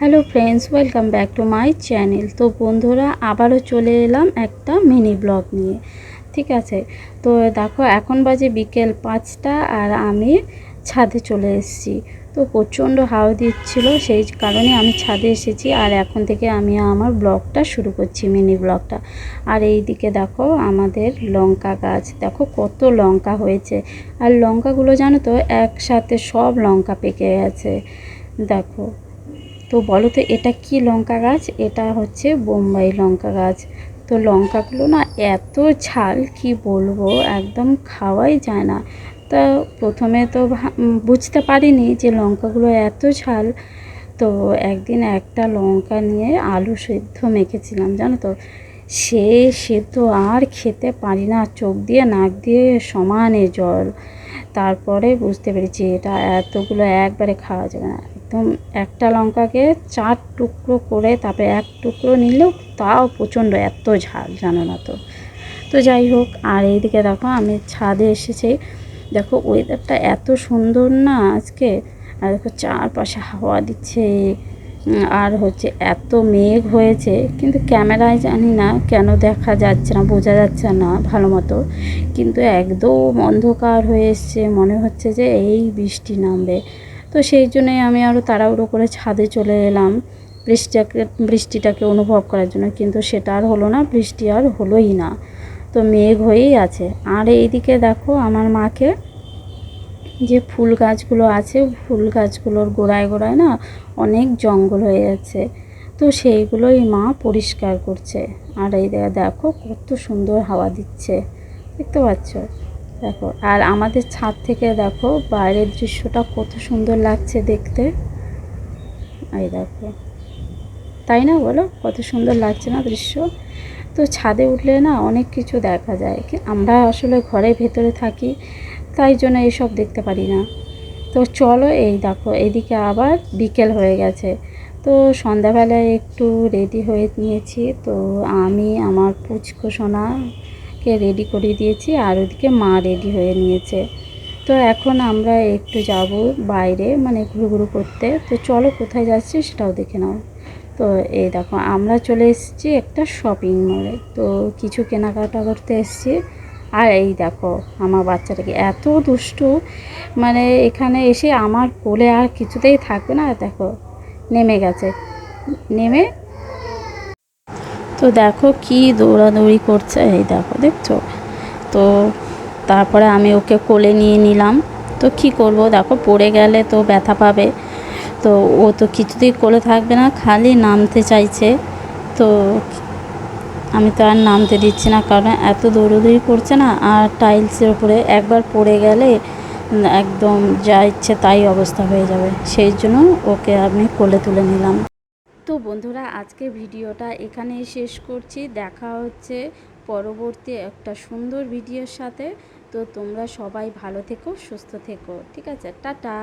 Hello friends welcome back to my channel তো বন্ধুরা, আবারও চলে এলাম একটা মিনি ব্লগ নিয়ে। ঠিক আছে? তো দেখো, এখন বাজে বিকেল পাঁচটা আর আমি ছাদে চলে এসেছি। তো প্রচণ্ড হাওয়া দিচ্ছিল, সেই কারণে আমি ছাদে এসেছি আর এখন থেকে আমি আমার ব্লগটা শুরু করছি মিনি ব্লগটা আর এই দিকে দেখো, আমাদের লঙ্কা গাছ। দেখো, কত লঙ্কা হয়েছে। আর লঙ্কাগুলো জানো তো, একসাথে সব লঙ্কা পেকে গেছে। দেখো তো বলো তো, এটা কি লঙ্কা গাছ? এটা হচ্ছে বোম্বাই লঙ্কা গাছ। তো লঙ্কাগুলো না এত ঝাল, কি বলব, একদম খাওয়াই যায় না। তা প্রথমে তো বুঝতে পারিনি যে লঙ্কাগুলো এত ঝাল। তো একদিন একটা লঙ্কা নিয়ে আলু সেদ্ধ মেখেছিলাম, জানো তো। সে সে তো আর খেতে পারি না। চোখ দিয়ে, নাক দিয়ে সমানে জল। তারপরে বুঝতে পেরেছি এটা এতগুলো একবারে খাওয়া যাবে না। একদম একটা লঙ্কাকে চার টুকরো করে তারপরে এক টুকরো নিলেও তাও প্রচণ্ড এত ঝাল, জানো না তো। তো যাই হোক, আর এইদিকে দেখো আমি ছাদে এসেছি। দেখো ওয়েদারটা এত সুন্দর না আজকে। আর দেখো চারপাশে হাওয়া দিচ্ছে। আর হচ্ছে এত মেঘ হয়েছে, কিন্তু ক্যামেরায় জানি না কেন দেখা যাচ্ছে না, বোঝা যাচ্ছে না ভালো মতো। কিন্তু একদম অন্ধকার হয়ে এসছে, মনে হচ্ছে যে এই বৃষ্টি নামবে। তো সেই জন্যই আমি আরও তাড়াহুড়ো করে ছাদে চলে এলাম বৃষ্টিটাকে বৃষ্টিটাকে অনুভব করার জন্য। কিন্তু সেটা আর হলো না, বৃষ্টি আর হলোই না। তো মেঘ হয়েই আছে। আর এইদিকে দেখো আমার মাকে যে ফুল গাছগুলো আছে, ফুল গাছগুলোর গোড়ায় গোড়ায় না অনেক জঙ্গল হয়ে যাচ্ছে। তো সেইগুলোই মা পরিষ্কার করছে। আর এই দেখো কত সুন্দর হাওয়া দিচ্ছে। দেখতে পাচ্ছ? দেখো, আর আমাদের ছাদ থেকে দেখো বাইরের দৃশ্যটা কত সুন্দর লাগছে দেখতে। এই দেখো। তাই না বলো? কত সুন্দর লাগছে না দৃশ্য? তো ছাদে উঠলে না অনেক কিছু দেখা যায়। আমরা আসলে ঘরের ভেতরে থাকি। তাই জন্য এসব দেখতে পারি না। তো চলো এই দেখো, এদিকে আবার বিকেল হয়ে গেছে। তো সন্ধ্যাবেলায় একটু রেডি হয়ে নিয়েছি। তো আমি, আমার পুচকো সোনাকে রেডি করে দিয়েছি আর ওদিকে মা রেডি হয়ে নিয়েছে। তো এখন আমরা একটু যাব বাইরে মানে ঘুরু ঘুরু করতে। তো চলো কোথায় যাচ্ছি সেটাও দেখে নাও। তো এই দেখো, আমরা চলে এসেছি একটা শপিং মলে তো কিছু কেনাকাটা করতে এসেছি। আর এই দেখো, আমার বাচ্চাটাকে এত দুষ্টু। মানে এখানে এসে আমার কোলে আর কিছুতেই থাকবে না, দেখো, নেমে গেছে। নেমে তো দেখো কি দৌড়াদৌড়ি করছে, এই দেখো, দেখছ? তো তারপরে আমি ওকে কোলে নিয়ে নিলাম। তো কি করব, দেখো, পড়ে গেলে তো ব্যথা পাবে। তো ও তো কিছুতেই কোলে থাকবে না, খালি নামতে চাইছে। তো আমি তো আর নামতে দিচ্ছি না, কারণ এত দৌড়োদৌড়ি করছে না, আর টাইলসের উপরে একবার পড়ে গেলে একদম যা ইচ্ছে তাই অবস্থা হয়ে যাবে। সেই জন্য ওকে আমি কোলে তুলে নিলাম। তো বন্ধুরা আজকে ভিডিওটা এখানেই শেষ করছি। দেখা হচ্ছে পরবর্তী একটা সুন্দর ভিডিওর সাথে। তো তোমরা সবাই ভালো থেকো, সুস্থ থেকো। ঠিক আছে, টাটা।